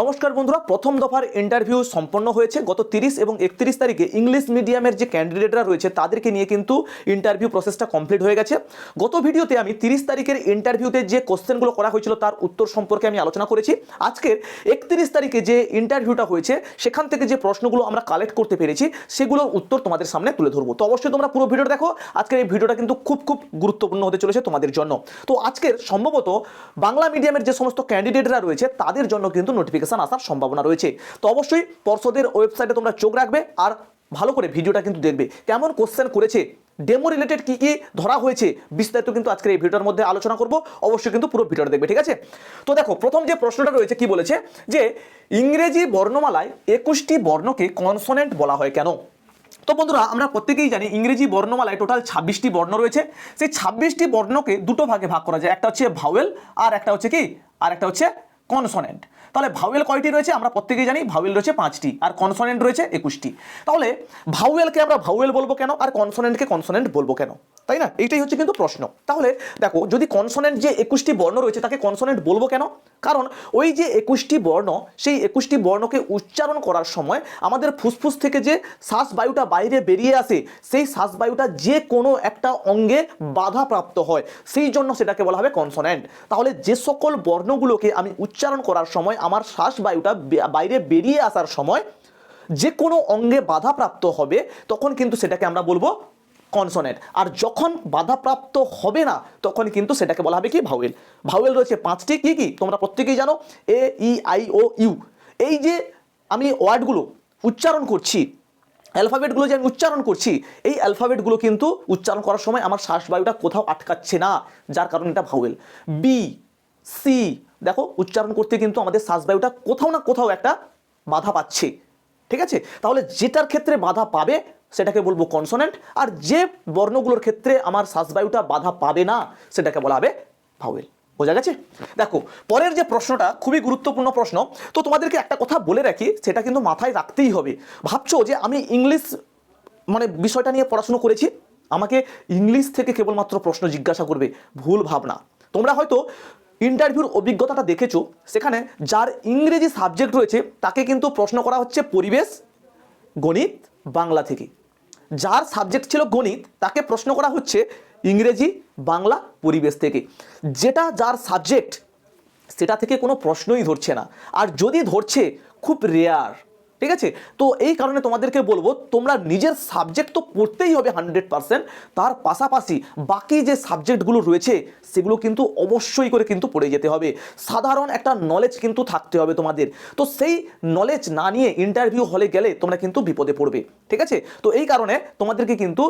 নমস্কার বন্ধুরা, প্রথম দফার ইন্টারভিউ সম্পন্ন হয়েছে গত তিরিশ এবং একত্রিশ তারিখে ইংলিশ মিডিয়ামের যে ক্যান্ডিডেটরা রয়েছে, তাদেরকে নিয়ে কিন্তু ইন্টারভিউ প্রসেসটা কমপ্লিট হয়ে গেছে। গত ভিডিওতে আমি তিরিশ তারিখের ইন্টারভিউতে যে কোশ্চেনগুলো করা হয়েছিল, তার উত্তর সম্পর্কে আমি আলোচনা করেছি। আজকের একত্রিশ তারিখে যে ইন্টারভিউটা হয়েছে, সেখান থেকে যে প্রশ্নগুলো আমরা কালেক্ট করতে পেরেছি, সেগুলোর উত্তর তোমাদের সামনে তুলে ধরবো। তো অবশ্যই তোমরা পুরো ভিডিওটা দেখো, আজকের এই ভিডিওটা কিন্তু খুব খুব গুরুত্বপূর্ণ হতে চলেছে তোমাদের জন্য। তো আজকের সম্ভবত বাংলা মিডিয়ামের যে সমস্ত ক্যান্ডিডেটরা রয়েছে, তাদের জন্য কিন্তু নোটিফিকেশন আসার সম্ভাবনা রয়েছে। তো অবশ্যই পর্ষদের ওয়েবসাইটে তোমরা চোখ রাখবে আর ভালো করে ভিডিওটা কিন্তু দেখবে। কেমন কোশ্চেন করেছে ডেমো রিলেটেড কি কি ধরা হয়েছে, বিস্তারিত কিন্তু আজকের এই ভিডিওর মধ্যে আলোচনা করব। অবশ্যই কিন্তু পুরো ভিডিওটা দেখবে, ঠিক আছে? তো দেখো, প্রথম যে প্রশ্নটা রয়েছে কি বলেছে? যে ইংরেজি বর্ণমালায় একুশটি বর্ণকে কনসোনেন্ট বলা হয় কেন? তো বন্ধুরা, আমরা প্রত্যেকেই জানি ইংরেজি বর্ণমালায় টোটাল ছাব্বিশটি বর্ণ রয়েছে। সেই ছাব্বিশটি বর্ণকে দুটো ভাগে ভাগ করা যায়। একটা হচ্ছে ভাওয়েল আর একটা হচ্ছে কি? আর একটা হচ্ছে কনসোনেন্ট তাহলে ভাওয়েল কয়টি রয়েছে? আমরা প্রত্যেকেই জানি ভাওয়েল রয়েছে পাঁচটি আর কনসোনেন্ট রয়েছে একুশটি। তাহলে ভাওয়েলকে আমরা ভাওয়েল বলব কেন? আর কনসোনেন্টকে কনসোনেন্ট বলব কেন? তাই না? এইটাই হচ্ছে কিন্তু প্রশ্ন। তাহলে দেখো, যদি কনসোনেন্ট যে একুশটি বর্ণ রয়েছে, তাকে কনসোনেন্ট বলব কেন? কারণ ওই যে একুশটি বর্ণ, সেই একুশটি বর্ণকে উচ্চারণ করার সময় আমাদের ফুসফুস থেকে যে শ্বাস বায়ুটা বাইরে বেরিয়ে আসে, সেই শ্বাস বায়ুটা যে কোনো একটা অঙ্গে বাধাপ্রাপ্ত হয়। সেই জন্য সেটাকে বলা হবে কনসোনেন্ট তাহলে যে সকল বর্ণগুলোকে আমি উচ্চারণ করার সময়, আমার শ্বাস বায়ুটা বাইরে বেরিয়ে আসার সময় যে কোনো অঙ্গে বাধাপ্রাপ্ত হবে, তখন কিন্তু সেটাকে আমরা বলব কনসোনেন্ট আর যখন বাধাপ্রাপ্ত হবে না, তখন কিন্তু সেটাকে বলা হবে কি? ভাওয়েল ভাওয়েল রয়েছে পাঁচটি। কি কি? তোমরা প্রত্যেকেই জানো। A, E, I, O, U. এই যে আমি ওয়ার্ডগুলো উচ্চারণ করছি অ্যালফাবেটগুলো যে আমি উচ্চারণ করছি, এই অ্যালফাবেটগুলো কিন্তু উচ্চারণ করার সময় আমার শ্বাসবায়ুটা কোথাও আটকাচ্ছে না, যার কারণে এটা ভাওয়েল বি সি দেখো, উচ্চারণ করতে কিন্তু আমাদের শ্বাসবায়ুটা কোথাও না কোথাও একটা বাধা পাচ্ছে। ঠিক আছে? তাহলে যেটার ক্ষেত্রে বাধা পাবে সেটাকে বলব কনসোনেন্ট আর যে বর্ণগুলোর ক্ষেত্রে আমার শ্বাসবায়ুটা বাধা পাবে না, সেটাকে বলা হবে ভাওয়েল বোঝা গেছে? দেখো, পরের যে প্রশ্নটা, খুবই গুরুত্বপূর্ণ প্রশ্ন। তো তোমাদেরকে একটা কথা বলে রাখি, সেটা কিন্তু মাথায় রাখতেই হবে। ভাবছ যে আমি ইংলিশ মানে বিষয়টা নিয়ে পড়াশুনো করেছি? আমাকে ইংলিশ থেকে কেবলমাত্র প্রশ্ন জিজ্ঞাসা করবে, ভুল ভাবনা। তোমরা হয়তো ইন্টারভিউর অভিজ্ঞতাটা দেখেছ, সেখানে যার ইংরেজি সাবজেক্ট রয়েছে, তাকে কিন্তু প্রশ্ন করা হচ্ছে পরিবেশ, গণিত বাংলা থেকে। যার সাবজেক্ট ছিল গণিত, তাকে প্রশ্ন করা হচ্ছে ইংরেজি বাংলা পরিবেশ থেকে। যেটা যার সাবজেক্ট সেটা থেকে কোনো প্রশ্নই ধরছে না। আর যদি ধরছে, খুব রেয়ার ঠিক আছে? তো এই কারণে তোমাদেরকে বলব, তোমরা নিজের সাবজেক্ট তো পড়তেই হবে হান্ড্রেড পারসেন্ট তার পাশাপাশি বাকি যে সাবজেক্টগুলো রয়েছে, সেগুলো কিন্তু অবশ্যই করে কিন্তু পড়ে যেতে হবে। সাধারণ একটা নলেজ কিন্তু থাকতে হবে তোমাদের। তো সেই নলেজ না নিয়ে ইন্টারভিউ হলে গেলে তোমরা কিন্তু বিপদে পড়বে, ঠিক আছে? তো এই কারণে তোমাদেরকে কিন্তু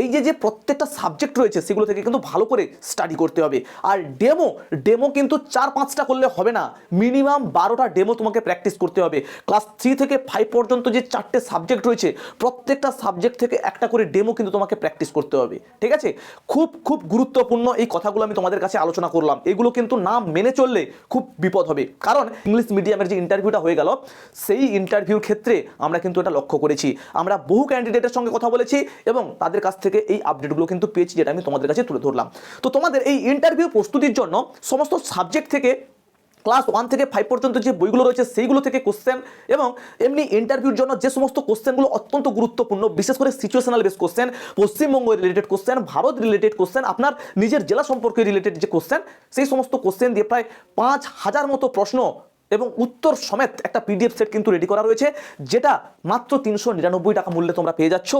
এই যে যে প্রত্যেকটা সাবজেক্ট রয়েছে, সেগুলো থেকে কিন্তু ভালো করে স্টাডি করতে হবে। আর ডেমো ডেমো কিন্তু চার পাঁচটা করলে হবে না। মিনিমাম বারোটা ডেমো তোমাকে প্র্যাকটিস করতে হবে। ক্লাস থ্রি থেকে ফাইভ পর্যন্ত যে চারটে সাবজেক্ট রয়েছে, প্রত্যেকটা সাবজেক্ট থেকে একটা করে ডেমো কিন্তু তোমাকে প্র্যাকটিস করতে হবে। ঠিক আছে? খুব খুব গুরুত্বপূর্ণ এই কথাগুলো আমি তোমাদের কাছে আলোচনা করলাম। এগুলো কিন্তু না মেনে চললে খুব বিপদ হবে। কারণ ইংলিশ মিডিয়ামের যে ইন্টারভিউটা হয়ে গেল, সেই ইন্টারভিউর ক্ষেত্রে আমরা কিন্তু এটা লক্ষ্য করেছি। আমরা বহু ক্যান্ডিডেটের সঙ্গে কথা বলেছি এবং তাদের কাছ থেকে এই আপডেটগুলো কিন্তু পেয়েছি যেটা আমি তোমাদের কাছে তুলে ধরলাম। তো তোমাদের এই ইন্টারভিউ প্রস্তুতির জন্য সমস্ত সাবজেক্ট থেকে ক্লাস ওয়ান থেকে ফাইভ পর্যন্ত যে বইগুলো রয়েছে সেইগুলো থেকে কোশ্চেন এবং এমনি ইন্টারভিউর জন্য যে সমস্ত কোশ্চেনগুলো অত্যন্ত গুরুত্বপূর্ণ, বিশেষ করে situational base question Paschimbanga related question Bharat related question আপনার নিজের জেলা সম্পর্কে রিলেটেড যে কোশ্চেন সেই সমস্ত কোশ্চেন দিয়ে প্রায় পাঁচ হাজার মতো প্রশ্ন এবং উত্তর সমেত একটা পিডিএফ সেট কিন্তু রেডি করা রয়েছে, যেটা মাত্র তিনশো নিরানব্বই টাকা মূল্যে তোমরা পেয়ে যাচ্ছ,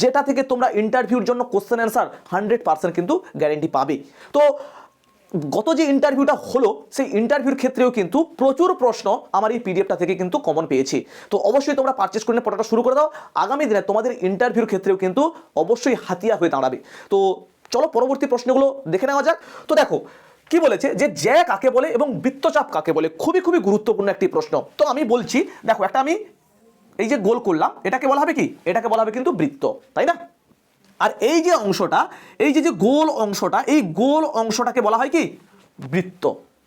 যেটা থেকে তোমরা ইন্টারভিউর জন্য কোশ্চেন অ্যান্সার হান্ড্রেড পার্সেন্ট কিন্তু গ্যারেন্টি পাবে। তো গত যে ইন্টারভিউটা হলো, সেই ইন্টারভিউর ক্ষেত্রেও কিন্তু প্রচুর প্রশ্ন আমার এই পিডিএফটা থেকে কিন্তু কমন পেয়েছি। তো অবশ্যই তোমরা পারচেস করে পড়াটা শুরু করে দাও। আগামী দিনে তোমাদের ইন্টারভিউর ক্ষেত্রেও কিন্তু অবশ্যই হাতিয়া হয়ে দাঁড়াবে। তো চলো পরবর্তী প্রশ্নগুলো দেখে নেওয়া যাক। তো দেখো কি বলেছে? যে জ্যা কাকে বলে এবং বৃত্তচাপ কাকে বলে? খুবই খুবই গুরুত্বপূর্ণ একটি প্রশ্ন। তো আমি বলছি, দেখো, একটা আমি এই যে গোল করলাম, এটাকে বলা হবে কি? এটাকে বলা হবে কিন্তু বৃত্ত, তাই না? আর এই যে অংশটা, এই যে যে গোল অংশটা, এই গোল অংশটাকে বলা হয় কি? বৃত্ত।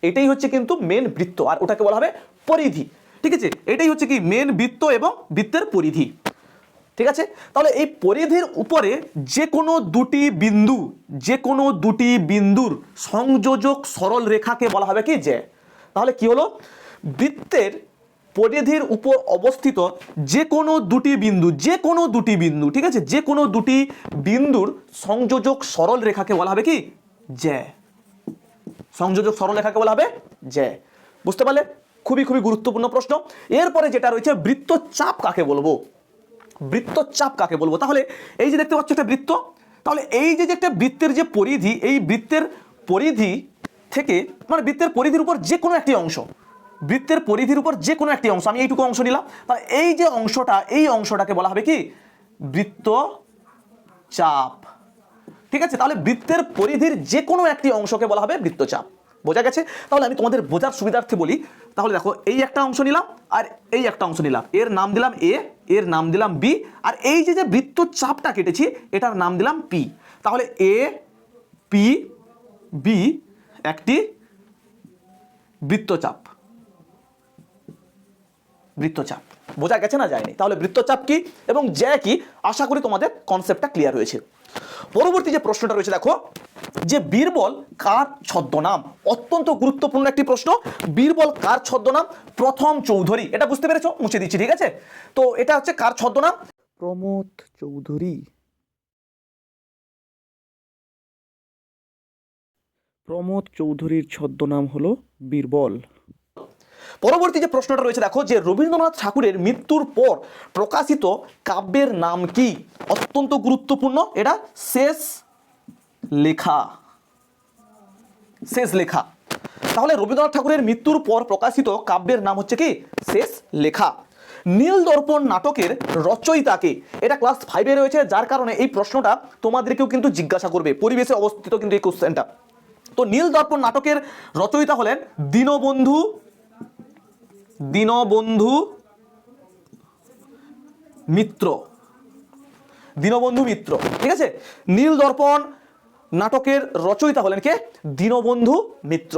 এটাই হচ্ছে কিন্তু মেন বৃত্ত, আর ওটাকে বলা হবে পরিধি, ঠিক আছে? এটাই হচ্ছে কি? মেন বৃত্ত এবং বৃত্তের পরিধি। ঠিক আছে? তাহলে এই পরিধির উপরে যে কোনো দুটি বিন্দু যে কোনো দুটি বিন্দুর সংযোজক সরল রেখাকে বলা হবে কি? যে। তাহলে কি হলো? বৃত্তের পরিধির উপর অবস্থিত যে কোনো দুটি বিন্দু যে কোনো দুটি বিন্দু, ঠিক আছে? যে কোনো দুটি বিন্দুর সংযোজক সরল রেখাকে বলা হবে কি? জ্যা সংযোজক সরল রেখাকে বলা হবে জ্যা বুঝতে পারলে? খুবই খুবই গুরুত্বপূর্ণ প্রশ্ন। এরপরে যেটা রয়েছে, বৃত্তচাপ কাকে বলব? বৃত্তচাপ কাকে বলব? তাহলে এই যে দেখতে পাচ্ছ একটা বৃত্ত, তাহলে এই যে একটা বৃত্তের যে পরিধি, এই বৃত্তের পরিধি থেকে মানে বৃত্তের পরিধির উপর যে কোনো একটি অংশ, বৃত্তের পরিধির উপর যে কোনো একটি অংশ, আমি এইটুকু অংশ নিলাম। তাহলে এই যে অংশটা, এই অংশটাকে বলা হবে কি? বৃত্ত চাপ ঠিক আছে? তাহলে বৃত্তের পরিধির যে কোনো একটি অংশকে বলা হবে বৃত্তচাপ। বোঝা গেছে? তাহলে আমি তোমাদের বোঝার সুবিধার্থে বলি তাহলে দেখো, এই একটা অংশ নিলাম আর এই একটা অংশ নিলাম। এর নাম দিলাম এ, এর নাম দিলাম বি, আর এই যে যে বৃত্তচাপটা কেটেছি, এটার নাম দিলাম পি। তাহলে এ, পি, বি একটি বৃত্তচাপ। বৃত্তচাপ। বোঝা গেছে না? যায়নি। তাহলে বৃত্তচাপ কি এবং জ্যা কি? আশা করি তোমাদের কনসেপ্টটা ক্লিয়ার হয়েছে। পরবর্তী যে প্রশ্নটা রয়েছে, দেখো, যে বীরবল কার ছদ্মনাম? অত্যন্ত গুরুত্বপূর্ণ একটি প্রশ্ন। বীরবল কার ছদ্মনাম? প্রথম চৌধুরী। এটা বুঝতে পেরেছ? মুছে দিচ্ছি, ঠিক আছে? তো এটা হচ্ছে কার ছদ্মনাম? প্রমোদ চৌধুরী। প্রমোদ চৌধুরীর ছদ্মনাম হলো বীরবল। পরবর্তী যে প্রশ্নটা রয়েছে, দেখো যে রবীন্দ্রনাথ ঠাকুরের মৃত্যুর পর প্রকাশিত কাব্যের নাম কি? অত্যন্ত গুরুত্বপূর্ণ। এটা শেষ লেখা। শেষ লেখা। তাহলে রবীন্দ্রনাথ ঠাকুরের মৃত্যুর পর প্রকাশিত কাব্যের নাম হচ্ছে কি? শেষ লেখা। নীল দর্পণ নাটকের রচয়িতাকে এটা ক্লাস ফাইভে রয়েছে, যার কারণে এই প্রশ্নটা তোমাদেরকেও কিন্তু জিজ্ঞাসা করবে। পরিবেশে অবস্থিত কিন্তু এই কোশ্চেনটা তো নীল দর্পণ নাটকের রচয়িতা হলেন দীনবন্ধু দীনবন্ধু মিত্র। দীনবন্ধু মিত্র ঠিক আছে? নীল দর্পণ নাটকের রচয়িতা হলেন কে? দীনবন্ধু মিত্র।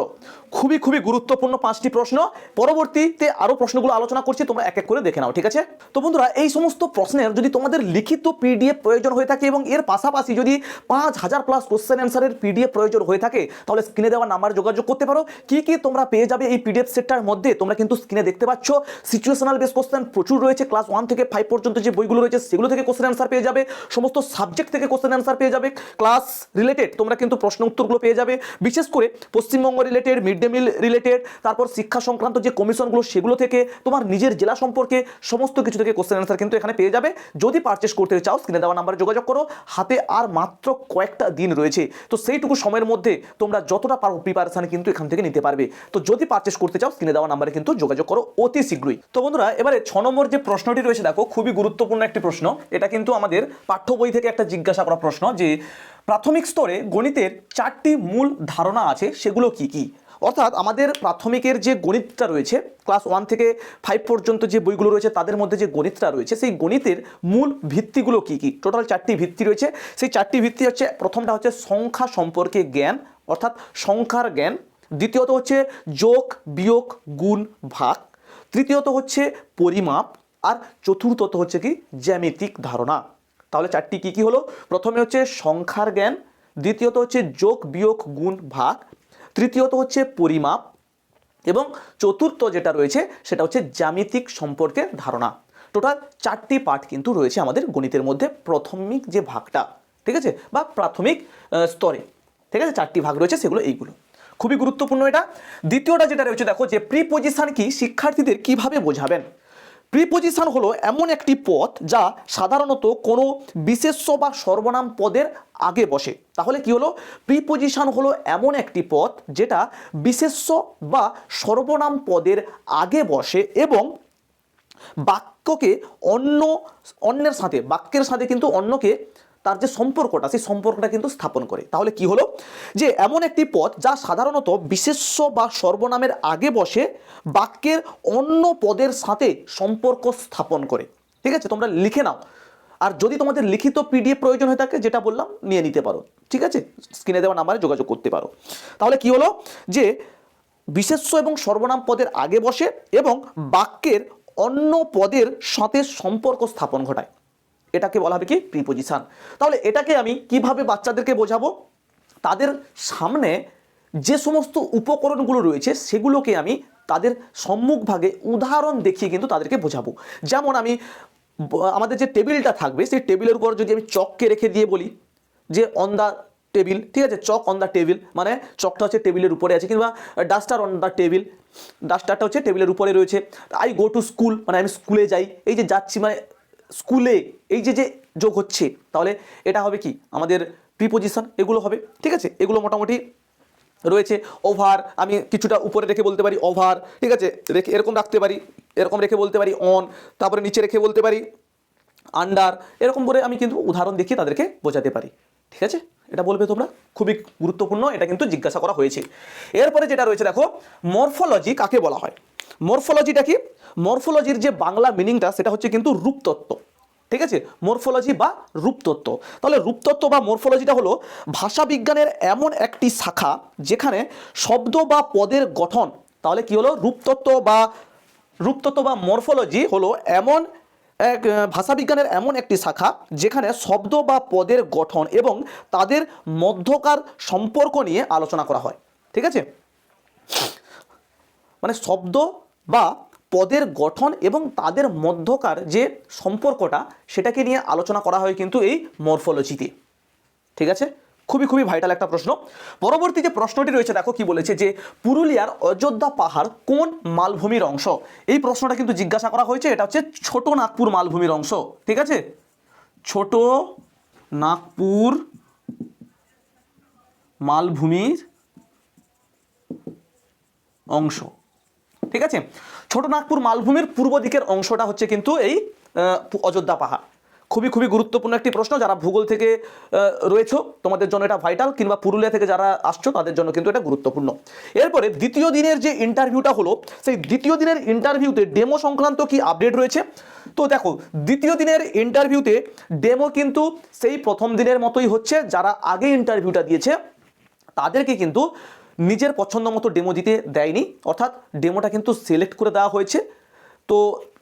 খুবই খুবই গুরুত্বপূর্ণ পাঁচটি প্রশ্ন। পরবর্তীতে আরও প্রশ্নগুলো আলোচনা করছি, তোমরা এক এক করে দেখে নাও, ঠিক আছে? তো বন্ধুরা, এই সমস্ত প্রশ্নের যদি তোমাদের লিখিত পিডিএফ প্রয়োজন হয়ে থাকে এবং এর পাশাপাশি যদি পাঁচ হাজার প্লাস কোশ্চেন অ্যান্সারের পিডিএফ প্রয়োজন হয়ে থাকে, তাহলে স্ক্রিনে দেওয়া নাম্বার যোগাযোগ করতে পারো। কি কি তোমরা পেয়ে যাবে এই পিডিএফ সেটটার মধ্যে, তোমরা কিন্তু স্ক্রিনে দেখতে পাচ্ছ। সিচুয়েশনাল বেস কোশ্চেন প্রচুর রয়েছে ক্লাস ওয়ান থেকে ফাইভ পর্যন্ত যে বইগুলো রয়েছে, সেগুলো থেকে কোশ্চেন অ্যান্সার পেয়ে যাবে। সমস্ত সাবজেক্ট থেকে কোশ্চেন অ্যান্সার পেয়ে যাবে। ক্লাস রিলেটেড তোমরা কিন্তু প্রশ্ন উত্তরগুলো পেয়ে যাবে। বিশেষ করে Paschimbanga related mid day meal related তারপর শিক্ষা সংক্রান্ত যে কমিশনগুলো, সেগুলো থেকে তোমার নিজের জেলা সম্পর্কে সমস্ত কিছু থেকে কোশ্চেন অ্যান্সার কিন্তু এখানে পেয়ে যাবে। যদি পারচেস করতে চাও স্ক্রিনে দেওয়া নাম্বারে যোগাযোগ করো। হাতে আর মাত্র কয়েকটা দিন রয়েছে। তো সেইটুকু সময়ের মধ্যে তোমরা যতটা পারো প্রিপারেশন কিন্তু এখান থেকে নিতে পারবে। তো যদি পারচেস করতে চাও স্ক্রিনে দেওয়া নাম্বারে কিন্তু যোগাযোগ করো অতি শীঘ্রই। তো বন্ধুরা, এবারে ছ নম্বর যে প্রশ্নটি রয়েছে, দেখো, খুবই গুরুত্বপূর্ণ একটি প্রশ্ন। এটা কিন্তু আমাদের পাঠ্য বই থেকে একটা জিজ্ঞাসা করা প্রশ্ন যে প্রাথমিক স্তরে গণিতের চারটি মূল ধারণা আছে, সেগুলো কি কি? অর্থাৎ আমাদের প্রাথমিকের যে গণিতটা রয়েছে, ক্লাস ওয়ান থেকে ফাইভ পর্যন্ত যে বইগুলো রয়েছে, তাদের মধ্যে যে গণিতটা রয়েছে, সেই গণিতের মূল ভিত্তিগুলো কি কি? টোটাল চারটি ভিত্তি রয়েছে। সেই চারটি ভিত্তি হচ্ছে, প্রথমটা হচ্ছে সংখ্যা সম্পর্কে জ্ঞান, অর্থাৎ সংখ্যার জ্ঞান। দ্বিতীয়ত হচ্ছে যোগ, বিয়োগ, গুণ, ভাগ। তৃতীয়ত হচ্ছে পরিমাপ। আর চতুর্থত হচ্ছে কি? জ্যামিতিক ধারণা। তাহলে চারটি কি কি হলো? প্রথমে হচ্ছে সংখ্যার জ্ঞান, দ্বিতীয়ত হচ্ছে যোগ, বিয়োগ, গুণ, ভাগ, তৃতীয়ত হচ্ছে পরিমাপ, এবং চতুর্থ যেটা রয়েছে সেটা হচ্ছে জ্যামিতিক সম্পর্কের ধারণা। টোটাল চারটি পার্ট কিন্তু রয়েছে আমাদের গণিতের মধ্যে প্রাথমিক যে ভাগটা, ঠিক আছে? বা প্রাথমিক স্তরে, ঠিক আছে? চারটি ভাগ রয়েছে সেগুলো এইগুলো। খুবই গুরুত্বপূর্ণ এটা। দ্বিতীয়টা যেটা রয়েছে, দেখো যে প্রিপোজিশন কি শিক্ষার্থীদের কীভাবে বোঝাবেন? প্রিপোজিশন হলো এমন একটি পদ যা সাধারণত কোনো বিশেষ্য বা সর্বনাম পদের আগে বসে। তাহলে কি হলো? প্রিপোজিশন হলো এমন একটি পদ যেটা বিশেষ্য বা সর্বনাম পদের আগে বসে এবং বাক্যকে অন্য, অন্যের সাথে, বাক্যের সাথে কিন্তু অন্যকে তার যে সম্পর্কটা, সেই সম্পর্কটা কিন্তু স্থাপন করে। তাহলে কি হলো? যে এমন একটি পদ যা সাধারণত বিশেষ্য বা সর্বনামের আগে বসে বাক্যের অন্য পদের সাথে সম্পর্ক স্থাপন করে। ঠিক আছে? তোমরা লিখে নাও। আর যদি তোমাদের লিখিত পিডিএফ প্রয়োজন হয়ে থাকে, যেটা বললাম, নিয়ে নিতে পারো। ঠিক আছে? স্ক্রিনে দেওয়া নাম্বারে যোগাযোগ করতে পারো। তাহলে কি হলো? যে বিশেষ্য এবং সর্বনাম পদের আগে বসে এবং বাক্যের অন্য পদের সাথে সম্পর্ক স্থাপন ঘটায়। এটাকে বলা হবে কি প্রিপোজিশান তাহলে এটাকে আমি কীভাবে বাচ্চাদেরকে বোঝাবো? তাদের সামনে যে সমস্ত উপকরণগুলো রয়েছে, সেগুলোকে আমি তাদের সম্মুখভাগে উদাহরণ দেখিয়ে কিন্তু তাদেরকে বোঝাবো। যেমন আমি আমাদের যে টেবিলটা থাকবে, সেই টেবিলের উপর যদি আমি চককে রেখে দিয়ে বলি, যে অন দ্য টেবিল ঠিক আছে, চক অন দ্য টেবিল মানে চকটা হচ্ছে টেবিলের উপরে আছে, কিংবা ডাস্টার অন দ্য টেবিল ডাস্টারটা হচ্ছে টেবিলের উপরে রয়েছে। আই গো টু স্কুল মানে আমি স্কুলে যাই, এই যে যাচ্ছি মানে স্কুলে এই যে যে যোগ হচ্ছে, তাহলে এটা হবে কি? আমাদের প্রিপোজিশন এগুলো হবে, ঠিক আছে? এগুলো মোটামুটি রয়েছে ওভার আমি কিছুটা উপরে রেখে বলতে পারি ওভার ঠিক আছে? রেখে, এরকম রাখতে পারি, এরকম রেখে বলতে পারি অন তারপরে নিচে রেখে বলতে পারি আন্ডার এরকম করে আমি কিন্তু উদাহরণ দেখিয়ে তাদেরকে বোঝাতে পারি, ঠিক আছে? এটা বলবে তোমরা? খুবই গুরুত্বপূর্ণ, এটা কিন্তু জিজ্ঞাসা করা হয়েছে। এরপরে যেটা রয়েছে, দেখো মরফোলজি কাকে বলা হয়? মরফোলজিটা কি? মরফোলজির যে বাংলা মিনিংটা সেটা হচ্ছে কিন্তু রূপতত্ত্ব। ঠিক আছে? মরফোলজি বা রূপতত্ত্ব। তাহলে রূপতত্ত্ব বা মরফোলজিটা হলো ভাষা বিজ্ঞানের এমন একটি শাখা যেখানে শব্দ বা পদের গঠন, তাহলে কি হলো? রূপতত্ত্ব বা রূপতত্ত্ব বা মরফোলজি হলো এমন এক ভাষাবিজ্ঞানের এমন একটি শাখা যেখানে শব্দ বা পদের গঠন এবং তাদের মধ্যকার সম্পর্ক নিয়ে আলোচনা করা হয়। ঠিক আছে? মানে শব্দ বা পদের গঠন এবং তাদের মধ্যকার যে সম্পর্কটা, সেটাকে নিয়ে আলোচনা করা হয় কিন্তু এই মরফোলজিতে ঠিক আছে? খুবই খুবই ভাইটাল একটা প্রশ্ন। পরবর্তী যে প্রশ্নটি রয়েছে, দেখো কি বলেছে যে, পুরুলিয়ার অযোধ্যা পাহাড় কোন মালভূমির অংশ? এই প্রশ্নটা কিন্তু জিজ্ঞাসা করা হয়েছে, এটা হচ্ছে ছোট নাগপুর মালভূমির অংশ। ঠিক আছে? ছোট নাগপুর মালভূমির অংশ। ঠিক আছে? ছোট নাগপুর মালভূমির পূর্ব দিকের অংশটা হচ্ছে কিন্তু এই অযোধ্যা পাহাড়। খুবই খুবই গুরুত্বপূর্ণ একটি প্রশ্ন যারা ভূগোল থেকে রয়েছো, তোমাদের জন্য এটা ভাইটাল কিংবা পুরুলিয়া থেকে যারা আসছো, তাদের জন্য কিন্তু এটা গুরুত্বপূর্ণ। এরপরে দ্বিতীয় দিনের যে ইন্টারভিউটা হলো, সেই দ্বিতীয় দিনের ইন্টারভিউতে ডেমো সংক্রান্ত কি আপডেট রয়েছে? তো দেখো, দ্বিতীয় দিনের ইন্টারভিউতে ডেমো কিন্তু সেই প্রথম দিনের মতোই হচ্ছে, যারা আগে ইন্টারভিউটা দিয়েছে, তাদেরকে কিন্তু নিজের পছন্দ মতো ডেমো দিতে দেয়নি। অর্থাৎ ডেমোটা কিন্তু সিলেক্ট করে দেওয়া হয়েছে। তো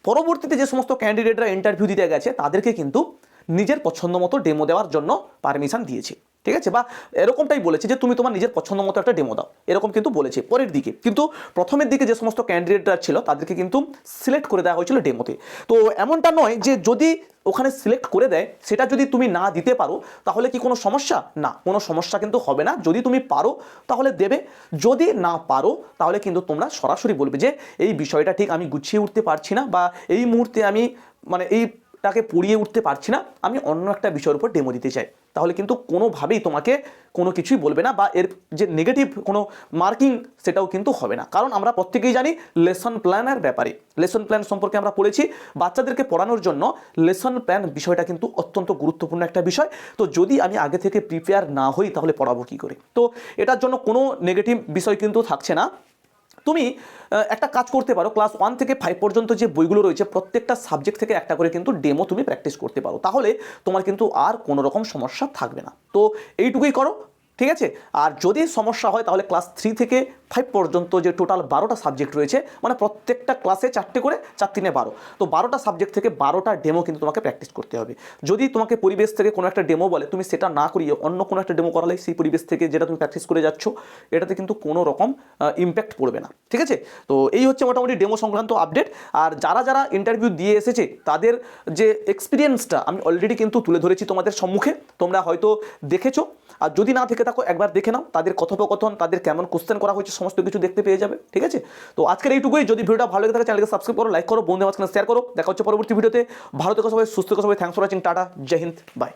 পরবর্তীতে যে সমস্ত ক্যান্ডিডেটরা ইন্টারভিউ দিতে গেছে, তাদেরকে কিন্তু নিজের পছন্দ মতো ডেমো দেওয়ার জন্য পারমিশন দিয়েছে। ঠিক আছে? বা এরকমটাই বলেছে যে তুমি তোমার নিজের পছন্দ মতো একটা ডেমো দাও। এরকম কিন্তু বলেছে পরের দিকে। কিন্তু প্রথমের দিকে যে সমস্ত ক্যান্ডিডেটরা ছিল, তাদেরকে কিন্তু সিলেক্ট করে দেওয়া হয়েছিল ডেমোতে তো। এমনটা নয় যে যদি ওখানে সিলেক্ট করে দেয়, সেটা যদি তুমি না দিতে পারো, তাহলে কি কোনো সমস্যা? না, কোনো সমস্যা কিন্তু হবে না। যদি তুমি পারো, তাহলে দেবে। যদি না পারো, তাহলে কিন্তু তোমরা সরাসরি বলবে যে, এই বিষয়টা ঠিক আমি গুছিয়ে উঠতে পারছি না বা এই মুহূর্তে আমি মানে এইটাকে পড়িয়ে উঠতে পারছি না। আমি অন্য একটা বিষয়ের উপর ডেমো দিতে চাই। তাহলে কিন্তু কোনোভাবেই তোমাকে কোনো কিছুই বলবে না বা এর যে নেগেটিভ কোনো মার্কিং সেটাও কিন্তু হবে না। কারণ আমরা প্রত্যেকেই জানি লেসন প্ল্যানের ব্যাপারে। লেসন প্ল্যান সম্পর্কে আমরা পড়েছি। বাচ্চাদেরকে পড়ানোর জন্য লেসন প্ল্যান বিষয়টা কিন্তু অত্যন্ত গুরুত্বপূর্ণ একটা বিষয়। তো যদি আমি আগে থেকে প্রিপেয়ার না হই তাহলে পড়াবো কী করে? তো এটার জন্য কোনো নেগেটিভ বিষয় কিন্তু থাকছে না। তুমি একটা কাজ করতে পারো ক্লাস ওয়ান থেকে ফাইভ পর্যন্ত যে বইগুলো রয়েছে, প্রত্যেকটা সাবজেক্ট থেকে একটা করে কিন্তু ডেমো তুমি প্র্যাকটিস করতে পারো। তাহলে তোমার কিন্তু আর কোনো রকম সমস্যা থাকবে না। তো এইটুকুই করো, ঠিক আছে? আর যদি সমস্যা হয়, তাহলে ক্লাস থ্রি থেকে ফাইভ পর্যন্ত যে টোটাল বারোটা সাবজেক্ট রয়েছে মানে প্রত্যেকটা ক্লাসে চারটে করে চার তিনে বারো। তো বারোটা সাবজেক্ট থেকে বারোটা ডেমো কিন্তু তোমাকে প্র্যাকটিস করতে হবে। যদি তোমাকে পরিবেশ থেকে কোনো একটা ডেমো বলে, তুমি সেটা না করিয়ে অন্য কোনো একটা ডেমো করালে সেই পরিবেশ থেকে যেটা তুমি প্র্যাকটিস করে যাচ্ছ, এটাতে কিন্তু কোনো রকম ইম্প্যাক্ট পড়বে না। ঠিক আছে? তো এই হচ্ছে মোটামুটি ডেমো সংক্রান্ত আপডেট আর যারা যারা ইন্টারভিউ দিয়ে এসেছে, তাদের যে এক্সপিরিয়েন্সটা আমি অলরেডি কিন্তু তুলে ধরেছি তোমাদের সম্মুখে, তোমরা হয়তো দেখেছ। আর যদি না থেকে থাকো, একবার দেখে নাও, তাদের কথোপকথন, তাদের কেমন কোশ্চেন করা হয়েছে সমস্ত কিছু দেখতে পেয়ে যাবে, ঠিক আছে? তো আজকের এইটুকুই। যদি ভিডিওটা ভালো লাগে থাকে চ্যানেলকে সাবস্ক্রাইব করো লাইক করো বন্ধু মাঝখানে শেয়ার করো। দেখা হচ্ছে পরবর্তী ভিডিওতে ভালো থেকো সবাই, সুস্থ থেকো সবাই। থ্যাংকস ফর ওয়াচিং টাটা, জয় হিন্দ বাই